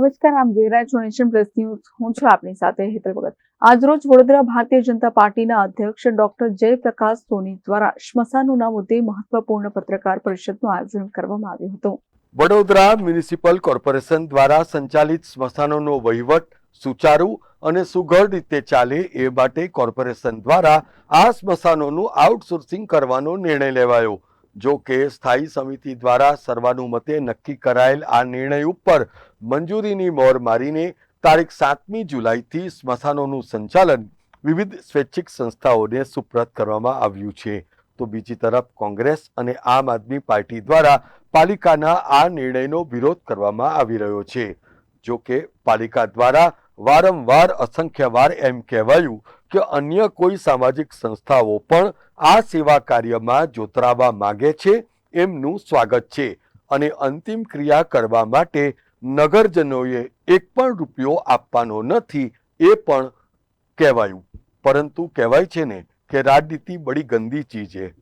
નમસ્કાર, આમ જોઈ રહ્યા પ્લસ ન્યૂઝ. હું છું આપની સાથે હેતલ ભગત. આજરોજ વડોદરા ભારતીય જનતા પાર્ટીના અધ્યક્ષ ડોક્ટર જયપ્રકાશ સોની દ્વારા સ્મશાનોના મુદ્દે મહત્વપૂર્ણ પત્રકાર પરિષદનું આયોજન કરવામાં આવ્યું હતું. વડોદરા મ્યુનિસિપલ કોર્પોરેશન દ્વારા સંચાલિત સ્મશાનોનો વહીવટ, સુચારુ અને સુઘડ રીતે ચાલે એ માટે કોર્પોરેશન દ્વારા આ સ્મશાનોનું આઉટસોર્સિંગ કરવાનો નિર્ણય લેવાયો. જો કે સ્થાયી સમિતિ દ્વારા સર્વાનુમતે નક્કી કરાયેલ આ નિર્ણય ઉપર મંજૂરીની મોર મારીને તારીખ સાતમી જુલાઈથી સ્મશાનોનું સંચાલન વિવિધ સ્વૈચ્છિક સંસ્થાઓને સુપ્રત કરવામાં આવ્યું છે. તો બીજી તરફ કોંગ્રેસ અને આમ આદમી પાર્ટી દ્વારા પાલિકાના આ નિર્ણયનો વિરોધ કરવામાં આવી રહ્યો છે. જો કે પાલિકા દ્વારા વારંવાર અસંખ્ય વાર એમ કહેવાયું કે અન્ય કોઈ સામાજિક સંસ્થાઓ પણ આ સેવા કાર્યમાં જોતરાવા માગે છે? એમનું સ્વાગત છે. અને અંતિમ ક્રિયા કરવા માટે નગરજનોએ એક પણ રૂપિયો આપવાનો નથી એ પણ કહેવાયું. પરંતુ કહેવાય છે ને કે રાજનીતિ બડી ગંદી ચીજ છે.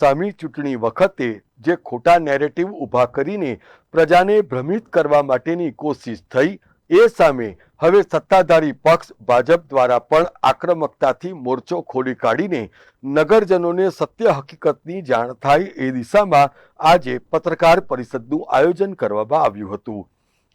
સામી ચૂંટણી વખતે જે ખોટા નેરેટિવ ઊભા કરીને પ્રજાને ભ્રમિત કરવા માટેની કોશિશ થઈ, એ સામે હવે સત્તાધારી પક્ષ ભાજપ દ્વારા પણ આક્રમકતાથી મોરચો ખોલી કાઢીને નગરજનોને સત્ય હકીકતની જાણ થાય એ દિશામાં આજે પત્રકાર પરિષદનું આયોજન કરવામાં આવ્યું હતું.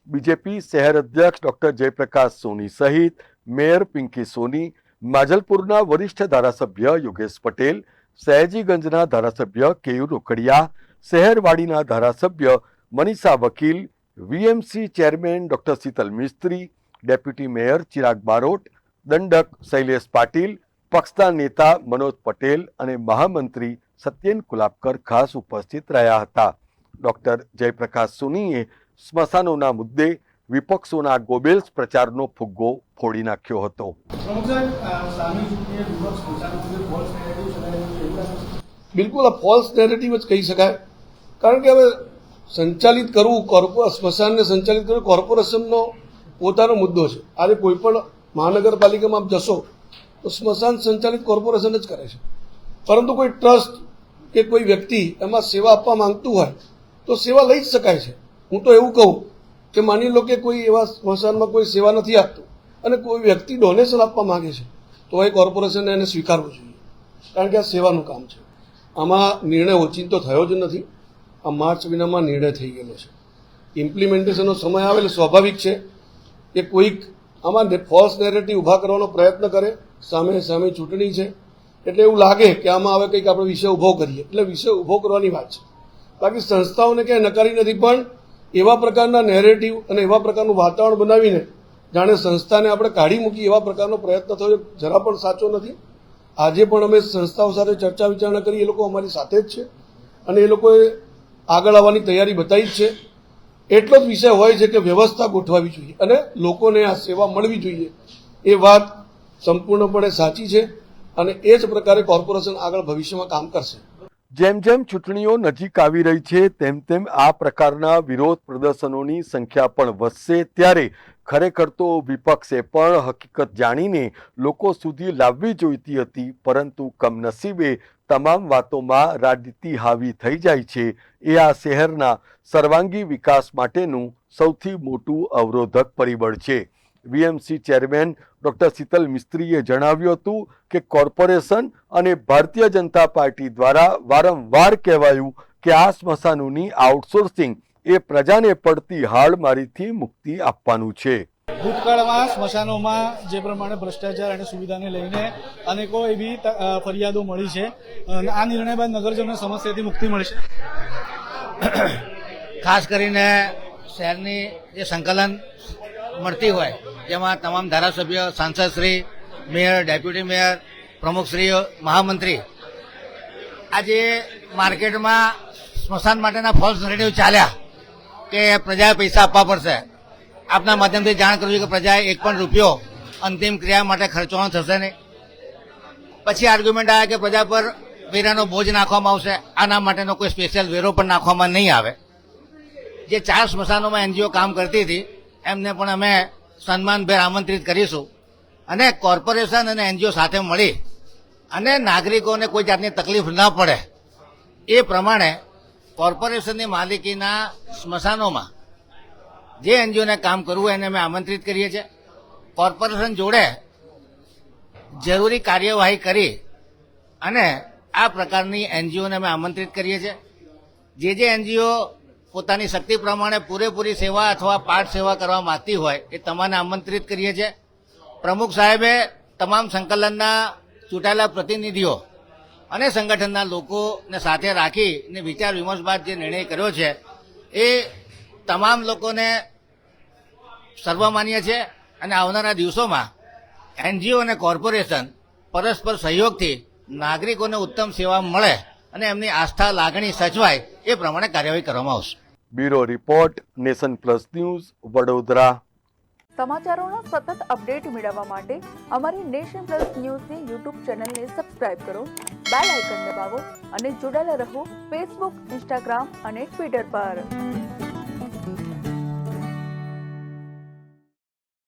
બીજેપી શહેર અધ્યક્ષ ડોક્ટર જયપ્રકાશ સોની સહિત મેયર પિંકી સોની, માજલપુરના વરિષ્ઠ ધારાસભ્ય યોગેશ પટેલ, સયાજીગંજના ધારાસભ્ય કેયુ રોકડિયા, શહેરવાડીના ધારાસભ્ય Manisha Vakil, VMC chairman doctor Sheetal Mistry deputy mayor Chirag Barot, દંડક શૈલેષ પાટીલ પક્ષના નેતા મનોજ પટેલ અને મહામંત્રી સત્યેન કુલાબકર ખાસ ઉપસ્થિત રહ્યા હતા ડોક્ટર જયપ્રકાશ સોનીએ સ્મશાનોના મુદ્દે વિપક્ષોના ગોબેલ્સ પ્રચારનો ફુગ્ગો ફોડી નાખ્યો હતો? બિલકુલ, આ ફોલ્સ નેરેટિવ જ કહી શકાય કારણ કે હવે સંચાલિત કરવું, કોર્પો, સ્મશાનને સંચાલિત કરવું, કોર્પોરેશનનો પોતાનો મુદ્દો છે. આજે કોઈ પણ મહાનગરપાલિકામાં આપ જશો, તો સ્મશાન સંચાલિત કોર્પોરેશન જ કરે છે. પરંતુ કોઈ ટ્રસ્ટ કે કોઈ વ્યક્તિ એમાં સેવા આપવા માંગતું હોય, તો સેવા લઈ જ શકાય છે. હું તો એવું કહું કે માની લો કે કોઈ એવા સ્મશાનમાં કોઈ સેવા નથી આપતું અને કોઈ વ્યક્તિ ડોનેશન આપવા માંગે છે, તો એ કોર્પોરેશને એને સ્વીકારવું જોઈએ. કારણ કે આ સેવાનું કામ છે. આમાં નિર્ણય ઓચિંતો થયો જ નથી. આ માર્ચ મહિનામાં નિર્ણય થઈ ગયેલો છે. ઇમ્પ્લિમેન્ટેશનનો સમય આવે એટલે સ્વાભાવિક છે. કે કોઈક આમાં ફોલ્સ નેરેટિવ ઊભા કરવાનો પ્રયત્ન કરે, સામે સામે ચૂંટણી છે, એટલે એવું લાગે કે આમાં હવે કંઈક આપણે વિષય ઊભો કરીએ. એટલે વિષય ઊભો કરવાની વાત છે. બાકી સંસ્થાઓને ક્યાંય નકારી નથી, પણ એવા પ્રકારના નેરેટિવ અને એવા પ્રકારનું વાતાવરણ બનાવીને જાણે સંસ્થાને આપણે કાઢી મૂકી એવા પ્રકારનો પ્રયત્ન થયો, જરા પણ સાચો નથી. આજે પણ અમે સંસ્થાઓ સાથે ચર્ચા વિચારણા કરી, એ લોકો અમારી સાથે જ છે. અને એ લોકોએ આગળ આવવાની તૈયારી બતાવી જ છે. એટલો જ વિષય હોય છે કે વ્યવસ્થા ગોઠવાવી જોઈએ અને લોકોને આ સેવા મળવી જોઈએ. એ વાત સંપૂર્ણપણે સાચી છે અને એ જ પ્રકારે કોર્પોરેશન આગળ ભવિષ્યમાં કામ કરશે. જેમ જેમ ચૂંટણીઓ નજીક આવી રહી છે, તેમ તેમ આ પ્રકારના વિરોધ પ્રદર્શનોની સંખ્યા પણ વધશે. ત્યારે ખરેખર તો વિપક્ષે પણ હકીકત જાણીને લોકો સુધી લાવવી જોઈતી હતી, પરંતુ કમનસીબે તમામ વાતોમાં રાજનીતિ હાવી થઈ જાય છે. એ આ શહેરના સર્વાંગી વિકાસ માટેનું સૌથી મોટું અવરોધક પરિબળ છે. વીએમસી ચેરમેન ડૉક્ટર શીતલ મિસ્ત્રીએ જણાવ્યું હતું કે કોર્પોરેશન અને ભારતીય જનતા પાર્ટી દ્વારા વારંવાર કહેવાયું કે આ સ્મશાનોની આઉટસોર્સિંગ એ પ્રજાને પડતી હાડમારીથી મુક્તિ આપવાનું છે. ભૂતકાળમાં, સ્મશાનોમાં જે પ્રમાણે ભ્રષ્ટાચાર અને સુવિધાને લઈને અનેકો એવી ફરિયાદો મળી છે. આ નિર્ણય બાદ નગરજનોને સમસ્યાથી મુક્તિ મળશે. ખાસ કરીને શહેરની જે સંકલન મળતી હોય, જેમાં તમામ ધારાસભ્ય સાંસદશ્રી મેયર, ડેપ્યુટી મેયર પ્રમુખશ્રીઓ મહામંત્રી, આજે માર્કેટમાં સ્મશાન માટેના ફોલ્સ નેરેટિવ ચાલ્યા કે પ્રજાએ પૈસા આપવા પડશે. આપના માધ્યમથી જાણ કરવી કે પ્રજાએ એક પણ રૂપિયો અંતિમ ક્રિયા માટે ખર્ચવાનો થશે નહીં. પછી આર્ગ્યુમેન્ટ આવ્યા કે પ્રજા પર વેરાનો બોજ નાખવામાં આવશે. આના માટેનો કોઈ સ્પેશિયલ વેરો પણ નાખવામાં નહીં આવે. જે ચાર સ્મશાનોમાં એનજીઓ કામ કરતી હતી, એમને પણ અમે સન્માનભેર આમંત્રિત કરીશું. અને કોર્પોરેશન અને એનજીઓ સાથે મળી અને નાગરિકોને કોઈ જાતની તકલીફ ન પડે. એ પ્રમાણે કોર્પોરેશનની માલિકીના સ્મશાનોમાં જે એનજીઓને કામ કરવું એને અમે આમંત્રિત કરીએ છીએ. કોર્પોરેશન જોડે જરૂરી કાર્યવાહી કરી અને આ પ્રકારની એનજીઓને અમે આમંત્રિત કરીએ છીએ. જે જે એનજીઓ પોતાની શક્તિ પ્રમાણે પૂરેપૂરી સેવા અથવા પાઠ સેવા કરવા માંગતી હોય એ તમામને આમંત્રિત કરીએ છીએ. પ્રમુખ સાહેબે તમામ સંકલનના ચૂંટાયેલા પ્રતિનિધિઓ અને સંગઠનના લોકોને સાથે રાખીને વિચાર વિમર્શ બાદ જે નિર્ણય કર્યો છે એ તમામ લોકોને સર્વમાન્ય છે અને આવનારા દિવસોમાં એનજીઓ અને કોર્પોરેશન પરસ્પર સહયોગથી નાગરિકોને ઉત્તમ સેવા મળે અને એમની આસ્થા લાગણી સચવાય એ પ્રમાણે કાર્યવાહી કરવામાં આવશે. Bureau report nation plus news Vadodara. સમાચારોના સતત અપડેટ મેળવવા માટે અમારી નેશન પ્લસ ન્યૂઝની યુટ્યુબ ચેનલને સબસ્ક્રાઇબ કરો બેલ આઇકન દબાવો અને જોડાયેલા રહો ફેસબુક ઇન્સ્ટાગ્રામ અને ટ્વિટર પર.